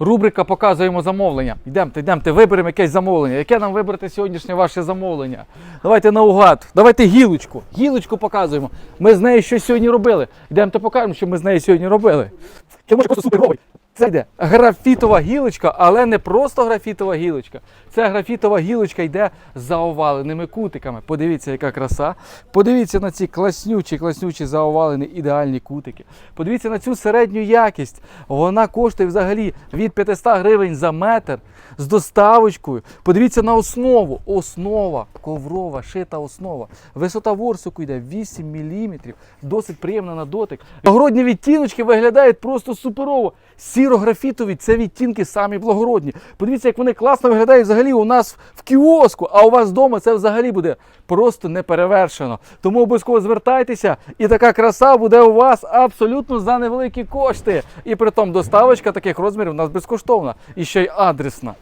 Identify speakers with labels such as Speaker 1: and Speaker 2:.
Speaker 1: Рубрика показуємо замовлення. Йдемте, йдемте, виберемо якесь замовлення. Яке нам вибрати сьогоднішнє ваше замовлення? Давайте наугад. Давайте гілочку. Гілочку показуємо. Ми з нею щось сьогодні робили. Йдемте покажемо, що ми з нею сьогодні робили. Це може просто суперовий. Це йде графітова гілочка, але не просто графітова гілочка. Це графітова гілочка йде за оваленими кутиками. Подивіться, яка краса. Подивіться на ці класнючі, класнючі заовалені ідеальні кутики. Подивіться на цю середню якість. Вона коштує взагалі від 500 гривень за метр з доставочкою. Подивіться на основу. Основа коврова, шита основа. Висота ворсуку йде 8 мм. Досить приємна на дотик. Благородні відтіночки виглядають просто суперово. Сіро-графітові це відтінки самі благородні. Подивіться, як вони класно виглядають взагалі у нас в кіоску, а у вас вдома це взагалі буде просто неперевершено. Тому обов'язково звертайтеся, і така краса буде у вас абсолютно за невеликі кошти. І при тому доставочка таких розмірів у нас безкоштовна і ще й адресна.